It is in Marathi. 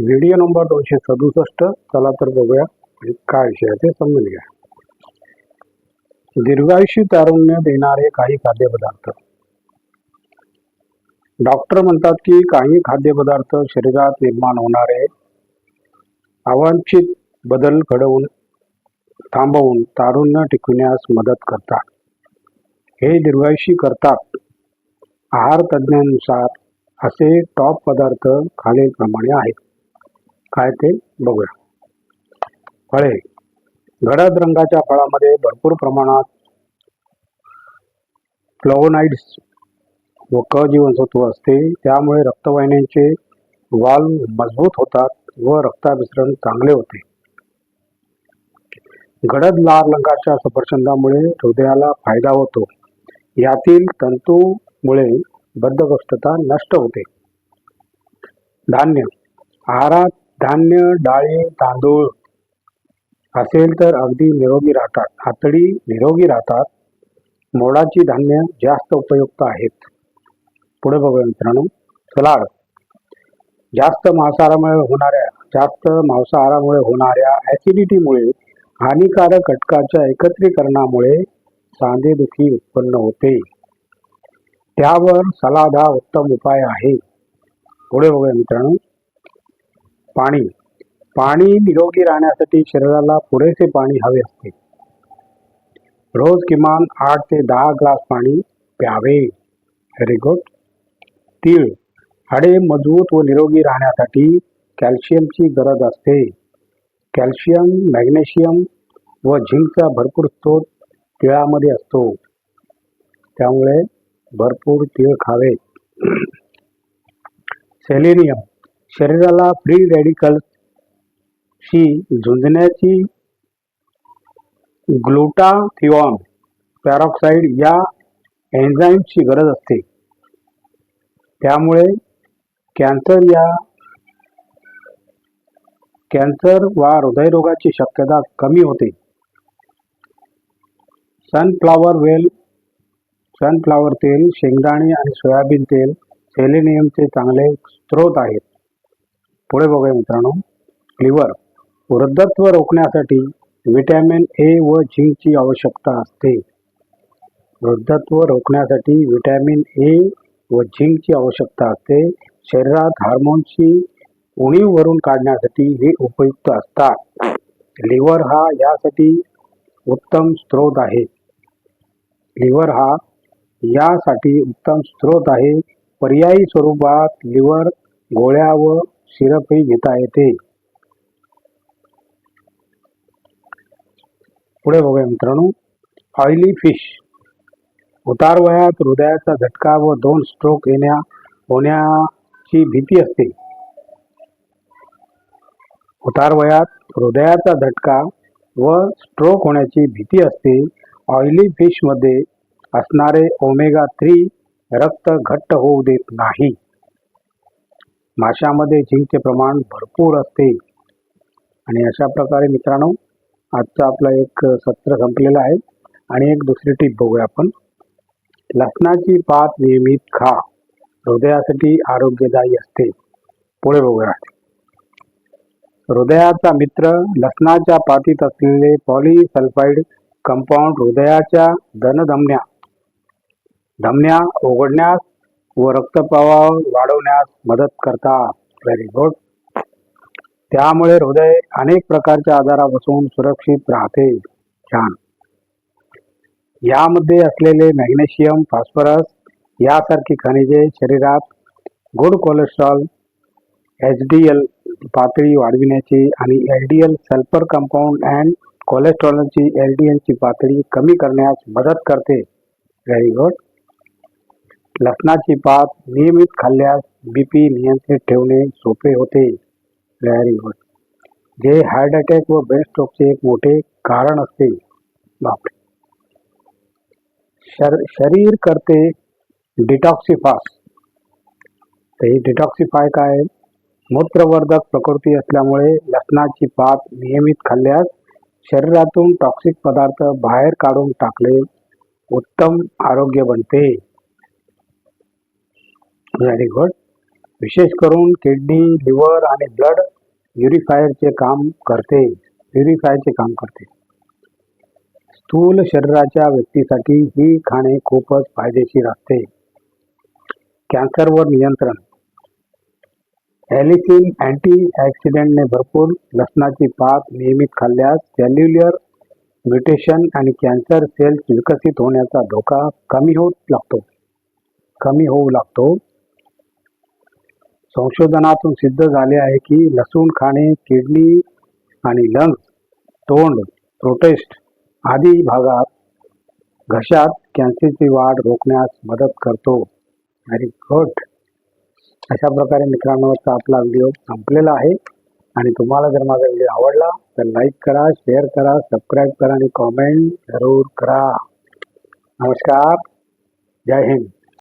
व्हिडिओ नंबर दोनशे सदुसष्ट. चला तर बघूया. आणि काय विषय ते समजून घ्या. दीर्घायुषी तारुण्य देणारे काही खाद्यपदार्थ. डॉक्टर म्हणतात की काही खाद्यपदार्थ शरीरात निर्माण होणारे अवांछित बदल घडवून थांबवून तारुण्य टिकविण्यास मदत करतात. हे दीर्घायुषी करतात. आहार तज्ज्ञानुसार असे टॉप पदार्थ खालीलप्रमाणे आहेत. काय ते बघूया. फळे. गडद रंगाच्या फळामध्ये भरपूर प्रमाणात फ्लोनाइड्स व क जीवनसत्व असते. त्यामुळे रक्तवाहिन्यांचे वाल्व मजबूत होतात व रक्ताभिसरण चांगले होते. गडद लाल रंगाच्या सफरचंदामुळे हृदयाला फायदा होतो. यातील तंतूमुळे बद्धकोष्ठता नष्ट होते. धान्य. आहारात धान्य डाळी तांदूळ असेल तर अगदी निरोगी राहतात. आतडी निरोगी राहतात. मोडाची धान्य जास्त उपयुक्त आहेत. पुढे बघूया मित्रांनो. सलाड. जास्त मांसाहारामुळे होणाऱ्या जास्त मांसाहारामुळे होणाऱ्या ॲसिडिटीमुळे हानिकारक घटकाच्या एकत्रीकरणामुळे सांधेदुखी उत्पन्न होते. त्यावर सलाद हा उत्तम उपाय आहे. पुढे बघूया मित्रांनो. पाणी. पाणी निरोगी राहण्यासाठी शरीराला पुरेसे पाणी हवे असते. रोज किमान आठ ते दहा ग्लास पाणी प्यावे. व्हेरी गुड तीळ. हाडे मजबूत व निरोगी राहण्यासाठी कॅल्शियमची गरज असते. कॅल्शियम मॅग्नेशियम व झिंकचा भरपूर स्रोत तिळामध्ये असतो. त्यामुळे भरपूर तीळ खावे. सेलेनियम. शरीराला फ्री रॅडिकल्सशी झुंजण्याची ग्लुटाथिऑन पॅरॉक्साईड या एन्झाईमची गरज असते. त्यामुळे कॅन्सर या कॅन्सर वा हृदयरोगाची शक्यता कमी होते. सनफ्लावर वेल सनफ्लावर तेल शेंगदाणे आणि सोयाबीन तेल सेलेनियमचे चांगले स्रोत आहेत. पुढे बघूया मित्रांनो. लिव्हर वृद्धत्व रोखण्यासाठी व्हिटॅमिन ए व झिंकची आवश्यकता असते. वृद्धत्व रोखण्यासाठी व्हिटॅमिन ए व झिंकची आवश्यकता असते. शरीरात हार्मोनची उणीव भरून काढण्यासाठी हे उपयुक्त असतात. लिव्हर हा यासाठी उत्तम स्रोत आहे. लिव्हर हा यासाठी उत्तम स्रोत आहे. पर्यायी स्वरूपात लिव्हर गोळ्या व सिरपही घेता येते. पुढे बघूया मित्रांनो. Oily fish. उतार वयात हृदयाचा झटका व दोन स्ट्रोक येण्या होण्याची भीती असते. उतार वयात हृदयाचा झटका व स्ट्रोक होण्याची भीती असते. ऑइली फिशमध्ये असणारे ओमेगा थ्री रक्त घट्ट होऊ देत नाही. माशामध्ये झिंकचे प्रमाण भरपूर असते. आणि अशा प्रकारे मित्रांनो आजचं आपलं एक सत्र संपलेलं आहे. आणि एक दुसरी टीप बघूया आपण. लसणाची पात नियमित खा. हृदयासाठी आरोग्यदायी असते. पुढे बघूया. हृदयाचा मित्र लसणाच्या पातीत असलेले पॉलीसल्फाईड कंपाऊंड हृदयाच्या धनधमन्या धमन्या उघडण्यास व रक्तप्रवाह वाढवण्यास मदत करतात व्हेरी गुड त्यामुळे हृदय अनेक प्रकारच्या आजारापासून सुरक्षित राहते. छान. यामध्ये असलेले मॅग्नेशियम फॉस्फरस यासारखी खनिजे शरीरात good cholesterol H D L पातळी वाढविण्याची आणि L D L sulphur compound and कोलेस्ट्रॉलची L D एलची पातळी कमी करण्यास मदत करते. व्हेरी गुड लसणाची पात नियमित खाल्ल्यास बी पी नियंत्रित ठेवणे सोपे होते. व्हेरी गुड जे हार्ट अटॅक व ब्रेन स्ट्रोकचे एक मोठे कारण असते. बापरे. शर शरीर करते डिटॉक्सिफास तर हे डिटॉक्सिफाय काय? आहे? मूत्रवर्धक प्रकृती असल्यामुळे लसणाची पात नियमित खाल्ल्यास शरीरातून टॉक्सिक पदार्थ बाहेर काढून टाकले उत्तम आरोग्य बनते. व्हेरी गुड विशेष करून किडनी लिव्हर आणि ब्लड युरिफायरचे काम करते. युरिफायरचे काम करते. स्थूल शरीराच्या व्यक्तीसाठी ही खाणे खूपच फायदेशीर असते. कॅन्सरवर नियंत्रण. ॲलिसिन अँटी ॲक्सिडेंटने भरपूर लसणाची पात नियमित खाल्ल्यास सेल्युलर म्युटेशन आणि कॅन्सर सेल्स विकसित होण्याचा धोका कमी होत लागतो. कमी होऊ लागतो. संशोधनातून सिद्ध झाले आहे की लसूण खाणे किडनी आणि लंग्स तोंड प्रोटेस्ट आदी भागात घशात कॅन्सरची वाढ रोखण्यास मदत करतो. व्हेरी गुड अशा प्रकारे मित्रांनो आपला व्हिडिओ संपलेला आहे. आणि तुम्हाला जर माझा व्हिडिओ आवडला तर लाईक करा शेअर करा सबस्क्राईब करा आणि कॉमेंट जरूर करा. नमस्कार. जय हिंद.